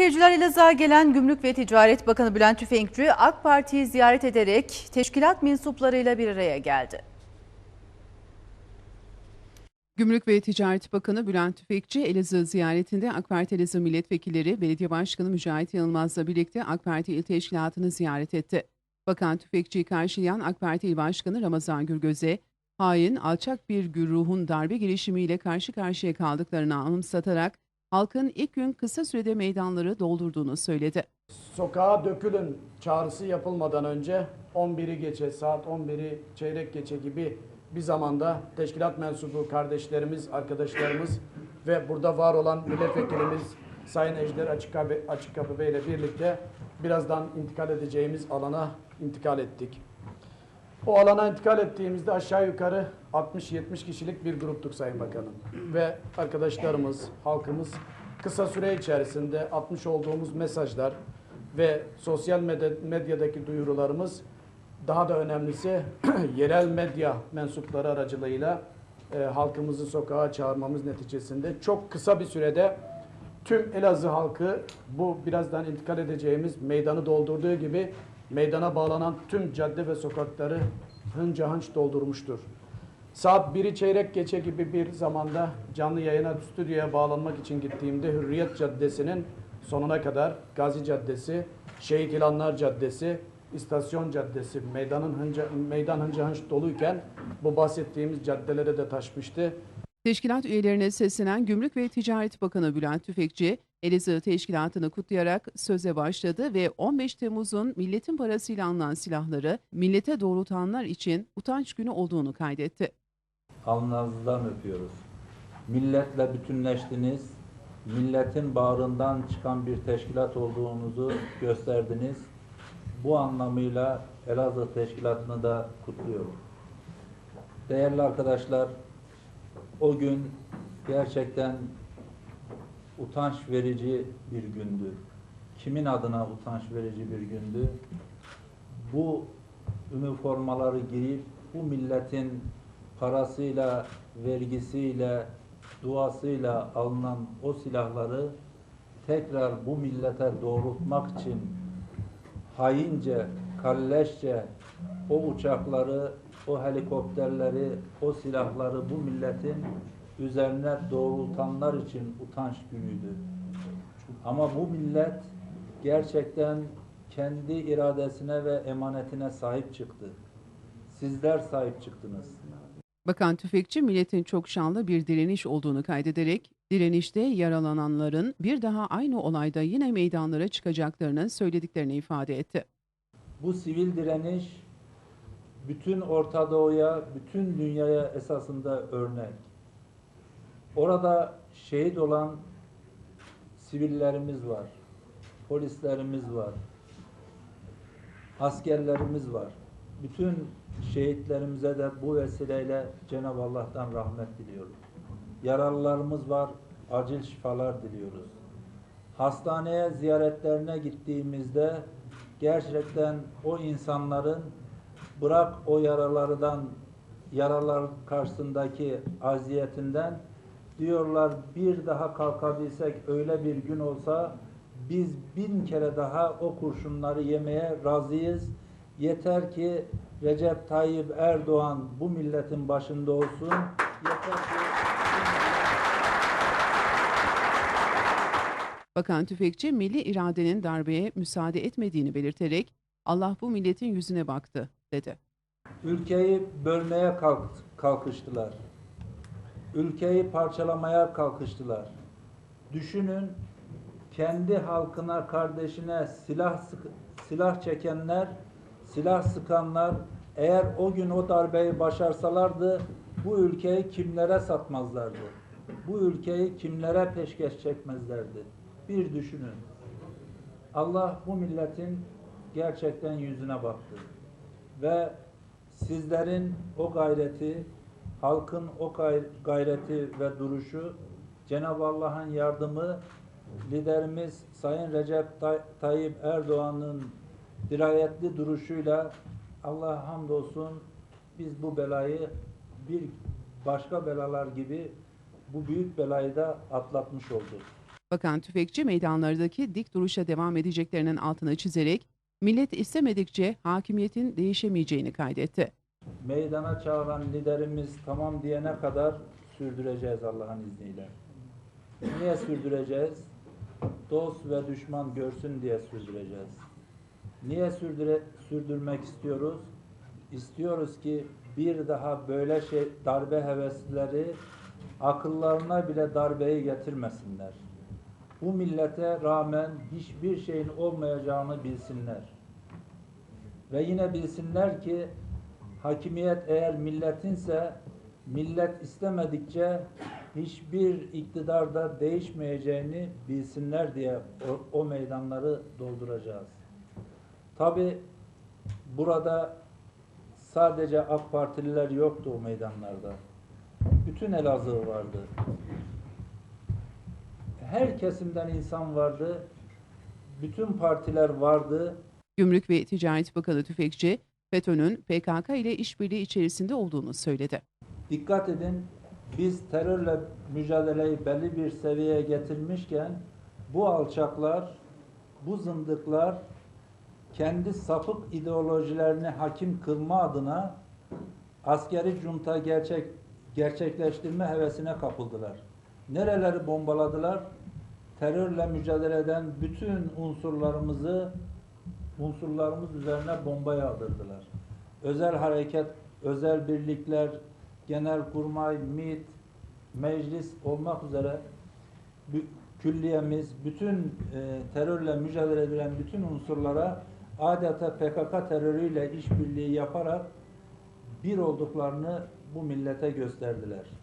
Seyirciler Elazığ'a gelen Gümrük ve Ticaret Bakanı Bülent Tüfekçi AK Parti'yi ziyaret ederek teşkilat mensuplarıyla bir araya geldi. Gümrük ve Ticaret Bakanı Bülent Tüfekçi Elazığ ziyaretinde AK Parti Elazığ milletvekilleri Belediye Başkanı Mücahit Yılmaz'la birlikte AK Parti İl Teşkilatı'nı ziyaret etti. Bakan Tüfekçi'yi karşılayan AK Parti İl Başkanı Ramazan Gürgöz'e hain, alçak bir güruhun darbe girişimiyle karşı karşıya kaldıklarını anımsatarak halkın ilk gün kısa sürede meydanları doldurduğunu söyledi. Sokağa dökülün çağrısı yapılmadan önce 11'i geçe, saat 11'i çeyrek geçe gibi bir zamanda teşkilat mensubu kardeşlerimiz, arkadaşlarımız ve burada var olan milletvekilimiz Sayın Ejder Açıkkapı, Açıkkapı Bey ile birlikte birazdan intikal edeceğimiz alana intikal ettik. O alana intikal ettiğimizde aşağı yukarı 60-70 kişilik bir gruptuk Sayın Bakanım. Ve arkadaşlarımız, halkımız kısa süre içerisinde atmış olduğumuz mesajlar ve sosyal medya- medyadaki duyurularımız daha da önemlisi yerel medya mensupları aracılığıyla e, halkımızı sokağa çağırmamız neticesinde çok kısa bir sürede tüm Elazığ halkı bu birazdan intikal edeceğimiz meydanı doldurduğu gibi meydana bağlanan tüm cadde ve sokakları hınca hınç doldurmuştur. Saat 1'i çeyrek geçe gibi bir zamanda canlı yayına stüdyoya bağlanmak için gittiğimde Hürriyet Caddesi'nin sonuna kadar Gazi Caddesi, Şehit İlanlar Caddesi, İstasyon Caddesi meydanın hınca, meydan hınca hınç doluyken bu bahsettiğimiz caddelere de taşmıştı. Teşkilat üyelerine seslenen Gümrük ve Ticaret Bakanı Bülent Tüfekçi, Elazığ Teşkilatı'nı kutlayarak söze başladı ve 15 Temmuz'un milletin parasıyla alınan silahları millete doğrultanlar için utanç günü olduğunu kaydetti. alnınızdan öpüyoruz. Milletle bütünleştiniz. Milletin bağrından çıkan bir teşkilat olduğunuzu gösterdiniz. Bu anlamıyla Elazığ Teşkilatı'nı da kutluyorum. Değerli arkadaşlar, o gün gerçekten utanç verici bir gündü. Kimin adına utanç verici bir gündü? Bu üniformaları giyip bu milletin parasıyla, vergisiyle, duasıyla alınan o silahları tekrar bu millete doğrultmak için haince, kalleşçe o uçakları, o helikopterleri, o silahları bu milletin üzerine doğrultanlar için utanç günüydü. Ama bu millet gerçekten kendi iradesine ve emanetine sahip çıktı. Sizler sahip çıktınız. Bakan Tüfekçi milletin çok şanlı bir direniş olduğunu kaydederek direnişte yaralananların bir daha aynı olayda yine meydanlara çıkacaklarını söylediklerini ifade etti. Bu sivil direniş bütün Orta Doğu'ya, bütün dünyaya esasında örnek. Orada şehit olan sivillerimiz var, polislerimiz var, askerlerimiz var. Bütün şehitlerimize de bu vesileyle Cenab-ı Allah'tan rahmet diliyoruz. Yaralılarımız var, acil şifalar diliyoruz. Hastaneye ziyaretlerine gittiğimizde gerçekten o insanların bırak o yaralardan yaralar karşısındaki aziyetinden diyorlar bir daha kalkabilsek öyle bir gün olsa biz bin kere daha o kurşunları yemeye razıyız. Yeter ki Recep Tayyip Erdoğan bu milletin başında olsun. Yeter ki Bakan Tüfekçi milli iradenin darbeye müsaade etmediğini belirterek Allah bu milletin yüzüne baktı dedi. Ülkeyi bölmeye kalk- kalkıştılar. Ülkeyi parçalamaya kalkıştılar. Düşünün kendi halkına, kardeşine silah sık- silah çekenler, silah sıkanlar eğer o gün o darbeyi başarsalardı bu ülkeyi kimlere satmazlardı? Bu ülkeyi kimlere peşkeş çekmezlerdi? Bir düşünün. Allah bu milletin gerçekten yüzüne baktı ve sizlerin o gayreti, halkın o gay- gayreti ve duruşu, Cenab-ı Allah'ın yardımı, liderimiz Sayın Recep Tay- Tayyip Erdoğan'ın dirayetli duruşuyla Allah'a hamdolsun biz bu belayı bir başka belalar gibi bu büyük belayı da atlatmış olduk. Bakan Tüfekçi meydanlardaki dik duruşa devam edeceklerinin altını çizerek millet istemedikçe hakimiyetin değişemeyeceğini kaydetti. Meydana çağıran liderimiz tamam diyene kadar sürdüreceğiz Allah'ın izniyle. Niye sürdüreceğiz? Dost ve düşman görsün diye sürdüreceğiz. Niye sürdüre, sürdürmek istiyoruz? İstiyoruz ki bir daha böyle şey darbe heveslileri akıllarına bile darbeyi getirmesinler. Bu millete rağmen hiçbir şeyin olmayacağını bilsinler. Ve yine bilsinler ki hakimiyet eğer milletinse millet istemedikçe hiçbir iktidarda değişmeyeceğini bilsinler diye o, o meydanları dolduracağız. Tabi burada sadece AK Partililer yoktu o meydanlarda. Bütün Elazığ vardı. Her kesimden insan vardı. Bütün partiler vardı. Gümrük ve Ticaret Bakanı Tüfekçi, FETÖ'nün PKK ile işbirliği içerisinde olduğunu söyledi. Dikkat edin, biz terörle mücadeleyi belli bir seviyeye getirmişken bu alçaklar, bu zındıklar kendi sapık ideolojilerini hakim kılma adına askeri junta gerçek gerçekleştirme hevesine kapıldılar. Nereleri bombaladılar? Terörle mücadele eden bütün unsurlarımızı unsurlarımız üzerine bomba yağdırdılar. Özel hareket, özel birlikler, genelkurmay, MİT, meclis olmak üzere külliyemiz, bütün e, terörle mücadele edilen bütün unsurlara adeta PKK terörüyle işbirliği yaparak bir olduklarını bu millete gösterdiler.